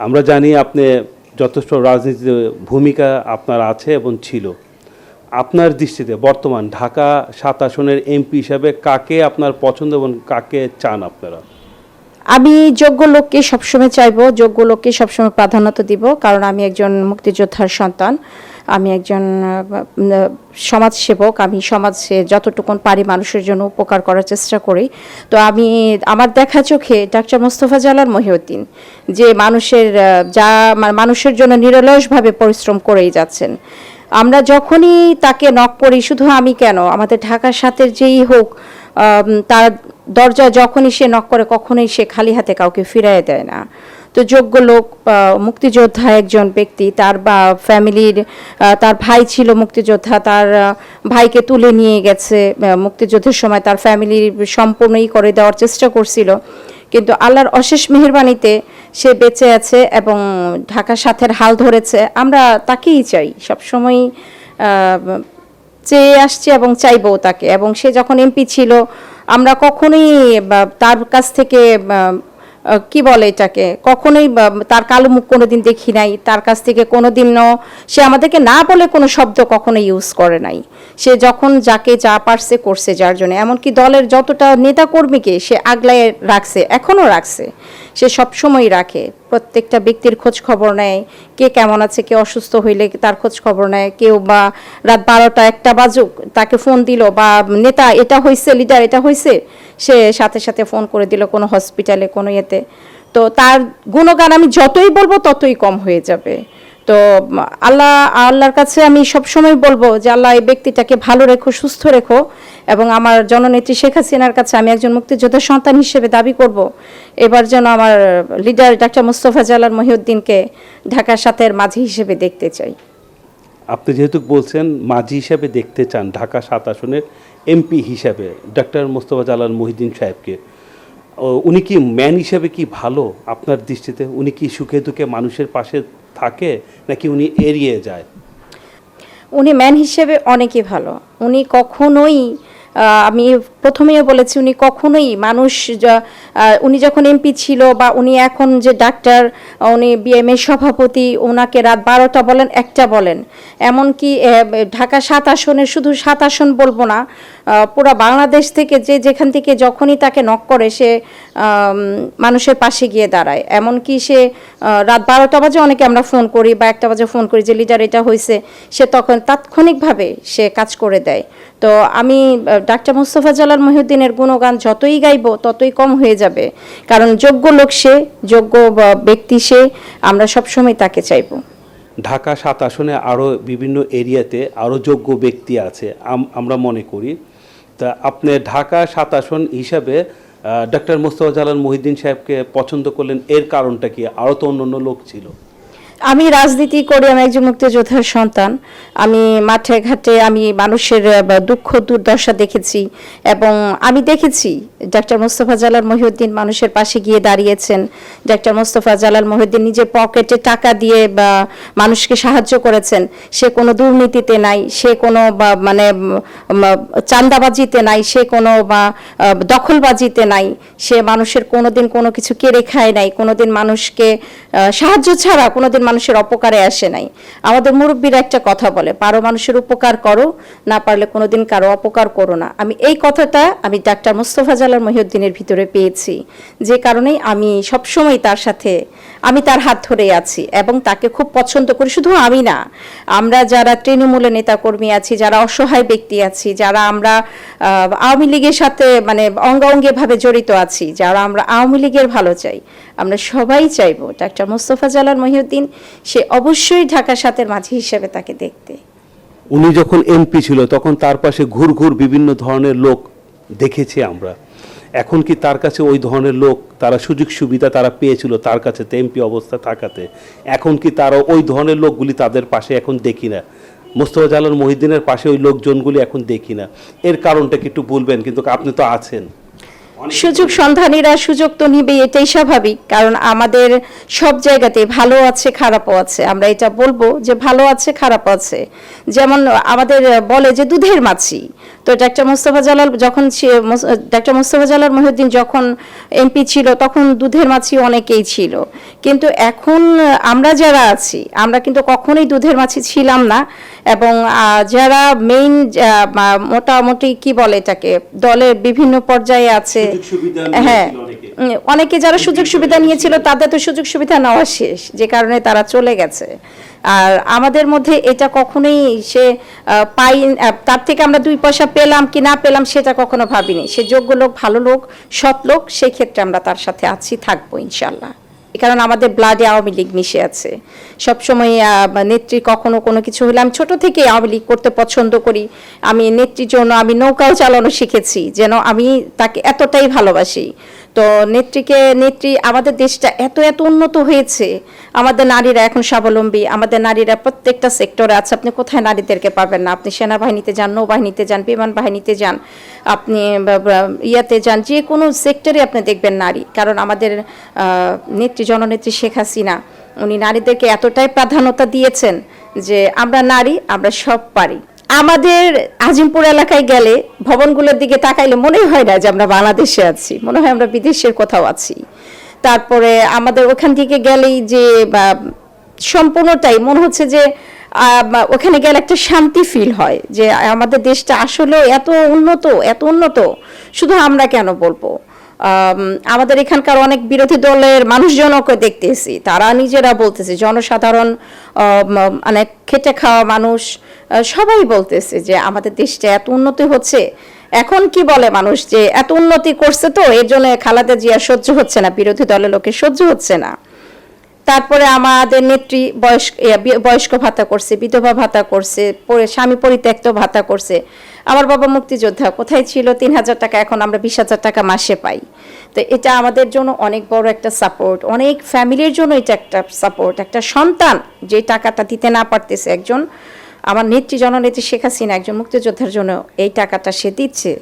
আমরা জানি আপনি যথেষ্ট রাজনীতিতে ভূমিকা আপনার আছে এবং ছিল। আপনার দৃষ্টিতে বর্তমান ঢাকা সাত আসনের এমপি হিসাবে কাকে আপনার পছন্দ এবং কাকে চান আপনারা? আমি যোগ্য লোককে সবসময় চাইব, যোগ্য লোককে সবসময় প্রাধান্য দিব, কারণ আমি একজন মুক্তিযোদ্ধার সন্তান। আমি একজন সমাজসেবক, আমি সমাজে যতটুকুন পারি মানুষের জন্য উপকার করার চেষ্টা করি। তো আমি, আমার দেখা চোখে ডাক্তার মোস্তফা জালাল মহিউদ্দিন, যে মানুষের যা মানুষের জন্য নিরলসভাবে পরিশ্রম করেই যাচ্ছেন। আমরা যখনই তাকে নক করি, শুধু আমি কেন? আমাদের ঢাকার সাথে যেই হোক তার দরজা যখনই সে নক করে, কখনোই সে খালি হাতে কাউকে ফিরাই দেয় না। তো যোগ্য লোক মুক্তিযোদ্ধা একজন ব্যক্তি, তার বা, ফ্যামিলির তার ভাই ছিল মুক্তিযোদ্ধা, তার ভাইকে তুলে নিয়ে গেছে মুক্তিযুদ্ধের সময় তার ফ্যামিলি সম্পূর্ণই করে দেওয়ার চেষ্টা করছিল। কিন্তু আল্লাহর অশেষ মেহেরবানিতে সে বেঁচে আছে এবং ঢাকা সাথের হাল ধরেছে। আমরা তাকেই চাই সবসময় চেয়ে আসছি এবং চাইব তাকে। এবং সে যখন এমপি ছিল, আমরা কখনোই তার কাছ থেকে কি বলে এটাকে? কখনোই তার কালো মুখ কোনোদিন দেখি নাই, তার কাছ থেকে কোনোদিনও সে আমাদেরকে না বলে কোনো শব্দ কখনো ইউজ করে নাই। সে যখন যাকে যা পারছে করছে যার জন্য। এমনকি দলের যতটা নেতাকর্মীকে সে আগলায় রাখছে, এখনও রাখছে। সে সবসময় রাখে। প্রত্যেকটা ব্যক্তির খোঁজ খবর নেয় কে কেমন আছে, কে অসুস্থ হইলে তার খোঁজ খবর নেয়, কেউ বা রাত বারোটা একটা বাজুক, তাকে ফোন দিল বা নেতা, এটা হয়েছে লিডার এটা হয়েছে সে সাথে সাথে ফোন করে দিল কোনো হসপিটালে কোনো ইয়েতে। তো তার গুণগান আমি যতই বলব ততই কম হয়ে যাবে। তো আল্লাহ, আল্লাহর কাছে আমি সবসময় বলব যে আল্লাহ এই ব্যক্তিটাকে ভালো রেখো, সুস্থ রেখো এবং আমার জননেত্রী শেখ হাসিনার কাছে আমি একজন মুক্তিযোদ্ধা সন্তান হিসেবে দাবি করব। এবার যেন আমার লিডার ডাক্তার মুস্তফা জালাল মহিউদ্দিনকে ঢাকার সাথে মাঝি হিসেবে দেখতে চাই। আপনি যেহেতু বলছেন মাঝি হিসাবে দেখতে চান ঢাকা সাত আসনের এমপি হিসাবে ডক্টর মোস্তফা জালাল মহিউদ্দিন সাহেবকে। উনি কি ম্যান হিসেবে কি ভালো আপনার দৃষ্টিতে? উনি কি সুখে দুঃখে মানুষের পাশে থাকে নাকি উনি এড়িয়ে যায়? উনি ম্যান হিসেবে অনেকই ভালো। উনি কখনোই আমি প্রথমেও বলেছি, উনি কখনোই মানুষ উনি যখন এমপি ছিল বা উনি এখন যে ডাক্তার উনি বিএমএ সভাপতি ওনাকে রাত বারোটা বলেন, একটা বলেন। এমনকি ঢাকা সাত আসনে শুধু সাত আসন বলব না পুরো বাংলাদেশ থেকে যে যেখান থেকে যখনই তাকে নক করে, সে মানুষের পাশে গিয়ে দাঁড়ায়। এমনকি সে রাত বারোটা বাজে অনেকে আমরা ফোন করি বা একটা বাজে ফোন করি যে, লিডার, এটা হয়েছে সে তখন তাৎক্ষণিকভাবে সে কাজ করে দেয়। তো আমি ডাক্তার মুস্তফা জালাল মহিউদ্দিনের গুণগান যতই গাইবো, ততই কম হয়ে যাবে। কারণ যোগ্য লোক সে, যোগ্য ব্যক্তি সে, আমরা সবসময় তাকে চাইব। ঢাকা সাত আসনে আরও বিভিন্ন এরিয়াতে আরও যোগ্য ব্যক্তি আছে আমরা মনে করি। তা আপনি ঢাকা সাত আসন হিসাবে ডক্টর মোস্তফা জালাল মহিদ্দিন সাহেবকে পছন্দ করলেন, এর কারণটা কি? আরও তো অন্য অন্য লোক ছিল। আমি রাজনীতি করি, আমি একজন মুক্তিযোদ্ধার সন্তান। আমি মাঠে ঘাটে আমি মানুষের দুঃখ, দুর্দশা দেখেছি এবং আমি দেখেছি ডাক্তার মোস্তফা জালাল মহিউদ্দিন মানুষের পাশে গিয়ে দাঁড়িয়েছেন। ডাক্তার মোস্তফা জালাল মহিউদ্দিন নিজের পকেটে টাকা দিয়ে বা মানুষকে সাহায্য করেছেন। সে কোনো দুর্নীতিতে নাই, সে কোনো বা মানে চাঁদাবাজিতে নাই, সে কোনো বা দখলবাজিতে নাই। সে মানুষের কোনোদিন কোনো কিছু কেড়ে খায় নাই, কোনোদিন মানুষকে সাহায্য ছাড়া কোনোদিন মানুষের অপকারে আসে নাই। আমাদের মুরব্বীরা একটা কথা বলে, পারো মানুষের উপকার করো, না পারলে কোনোদিন কারও অপকার করো না। আমি এই কথাটা আমি ডাক্তার মোস্তফা জালাল মহিউদ্দিনের ভিতরে পেয়েছি, যে কারণেই আমি সবসময় তার সাথে, আমি তার হাত ধরে আছি এবং তাকে খুব পছন্দ করি। শুধু আমি না, আমরা যারা তৃণমূলের নেতাকর্মী আছি, যারা অসহায় ব্যক্তি আছি, যারা আমরা আওয়ামী লীগের সাথে মানে অঙ্গাঙ্গিভাবে জড়িত আছি, যারা আমরা আওয়ামী লীগের ভালো চাই আমরা সবাই চাইব, ডাক্তার মোস্তফা জালাল মহিউদ্দিন সে অবশ্যই ঢাকা সাথের মাঝি হিসেবে তাকে দেখতে। উনি যখন এমপি ছিল, তখন তার পাশে ঘুর ঘুর বিভিন্ন ধরনের লোক দেখেছি আমরা। এখন কি তার কাছে ওই ধরনের লোক, তারা সুযোগ সুবিধা তারা পেয়েছিল তার কাছে এমপি অবস্থা থাকাতে। এখন কি তারা ওই ধরনের লোকগুলি তাদের পাশে এখন দেখি না? মোস্তফা জালাল মহিদ্দিনের পাশে ওই লোকজনগুলি এখন দেখি না। এর কারণটা কি একটু বলবেন? কিন্তু আপনি তো আছেন। সুযোগ সন্ধানীরা সুযোগ তো নিবে এটাই স্বাভাবিক। কারণ আমাদের সব জায়গাতে ভালো আছে খারাপও আছে। আমরা এটা বলব যে ভালো আছে খারাপ আছে। যেমন আমাদের বলে যে দুধের মাছি। তো ডাক্তার মোস্তফা জালাল যখন ডাক্তার মোস্তফা জালাল মহিউদ্দিন যখন এমপি ছিল তখন দুধের মাছি অনেকেই ছিল। কিন্তু এখন আমরা যারা আছি আমরা কিন্তু কখনোই দুধের মাছি ছিলাম না। এবং যারা মেইন মোটামুটি কি বলে এটাকে দলের বিভিন্ন পর্যায়ে আছে হ্যাঁ অনেকে। যারা সুযোগ সুবিধা নিয়েছিল তাদের তো সুযোগ সুবিধা নেওয়া শেষ যে কারণে তারা চলে গেছে। আর আমাদের মধ্যে এটা কখনোই সে পাই তার থেকে আমরা দুই পয়সা পেলাম কি না পেলাম সেটা কখনো ভাবিনি। সে যোগ্য লোক ভালো লোক সৎ লোক সেই ক্ষেত্রে আমরা তার সাথে আছি থাকব ইনশাল্লাহ কারণ আমাদের ব্লাডে আওয়ামী লীগ মিশে আছে। সবসময় নেত্রী কখনো কোনো কিছু হলে আমি ছোট থেকে আওয়ামী লীগ করতে পছন্দ করি। আমি নেত্রীর জন্য আমি নৌকাও চালানো শিখেছি, যেন আমি তাকে এতটাই ভালোবাসি। তো নেত্রীকে, নেত্রী, আমাদের দেশটা এত এত উন্নত হয়েছে। আমাদের নারীরা এখন স্বাবলম্বী, আমাদের নারীরা প্রত্যেকটা সেক্টরে আছে। আপনি কোথায় নারীদেরকে পাবেন না? আপনি সেনাবাহিনীতে যান, নৌবাহিনীতে যান, বিমান বাহিনীতে যান, আপনি ইয়াতে যান, যে কোনো সেক্টরে আপনি দেখবেন নারী। কারণ আমাদের নেত্রী, জননেত্রী শেখ হাসিনা, উনি নারীদেরকে এতটাই প্রাধান্যতা দিয়েছেন যে আমরা নারী, আমরা সব পারি। আমাদের আজিমপুর এলাকায় গেলে ভবনগুলোর দিকে তাকাইলে মনেই হয় না যে আমরা বাংলাদেশে আছি। মনে হয় আমরা বিদেশের কোথাও আছি। তারপরে আমাদের ওখান থেকে গেলেই যে সম্পূর্ণটাই মনে হচ্ছে যে ওখানে গেলে একটা শান্তি ফিল হয় যে আমাদের দেশটা আসলে এত উন্নত এত উন্নত। শুধু আমরা কেন বলব? আমাদের এখানকার অনেক বিরোধী দলের মানুষজনকে দেখতেছি। তারা নিজেরা বলতেছে, জনসাধারণ মানে খেটে খাওয়া মানুষ সবাই বলতেছে যে আমাদের দেশটা এত উন্নতি হচ্ছে। এখন কি বলে মানুষ যে এত উন্নতি করছে তো, এর জন্য খালাদা জিয়া সহ্য হচ্ছে না, বিরোধী দলের লোকে সহ্য হচ্ছে না। তারপরে আমাদের নেত্রী বয়স্ক বয়স্ক ভাতা করছে, বিধবা ভাতা করছে স্বামী পরিত্যক্ত ভাতা করছে। আমার বাবা মুক্তিযোদ্ধা, কোথায় ছিল? তিন হাজার টাকা, এখন আমরা বিশ হাজার টাকা মাসে পাই। তো এটা আমাদের জন্য অনেক বড় একটা সাপোর্ট অনেক ফ্যামিলির জন্য এটা একটা সাপোর্ট একটা সন্তান যে টাকাটা দিতে না পারতেছে একজন। আমার নেত্রী, জননেত্রী শেখ হাসিনা, একজন মুক্তিযোদ্ধার জন্য এই টাকাটা সে দিচ্ছে।